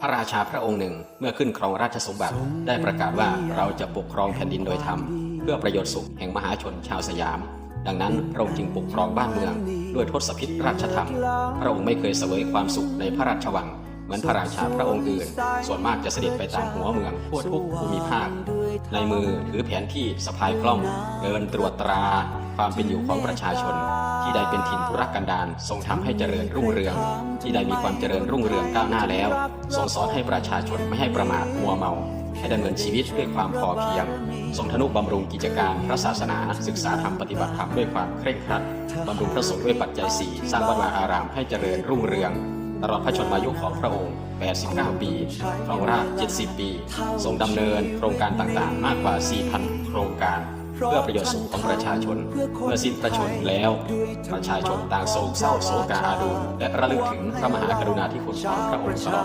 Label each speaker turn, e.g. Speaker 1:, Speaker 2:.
Speaker 1: พระราชาพระองค์หนึ่งเมื่อขึ้นครองราชสมบัติได้ประกาศว่าเราจะปกครองแผ่นดินโดยธรรม เพื่อประโยชน์สุขแห่งมหาชนชาวสยาม ดังนั้นพระองค์จึงปกครองบ้านเมือง ด้วยทศพิธราชธรรม พระองค์ไม่เคยเสวยความสุขในพระราชวัง เหมือนพระราชาพระองค์อื่น ส่วนมากจะเสด็จไปตามหัวเมืองทั่วทุกภูมิภาค ในมือถือแผนที่สะพายคล่อง เดินตรวจตรา ความเป็นอยู่ของประชาชน ที่ได้เป็นถิ่นธุรกันดารทรงทำให้เจริญรุ่งเรือง ที่ได้มีความเจริญรุ่งเรืองก้าวหน้าแล้ว ทรงสอนให้ประชาชนไม่ให้ประมาทมัวเมา ให้ดำเนินชีวิตด้วยความพอเพียง ทรงทนุบำรุงกิจการพระศาสนา ศึกษาธรรมปฏิบัติธรรมด้วยความเคร่งครัดบำรุงพระสงฆ์ด้วยปัจจัยสี่สร้างวัดวาอารามให้เจริญรุ่งเรืองตลอดพระชนมายุของพระองค์ 89 ปีครองราช70 ปี ทรงดำเนินโครงการต่างๆ มากกว่า 4,000 โครงการ เพื่อประโยชน์สุขของประชาชน เมื่อสิ้นประชนแล้ว ประชาชนต่างโศกเศร้าโศกาอาดูและระลึกถึงพระมหากรุณาธิคุณของพระองค์ตลอด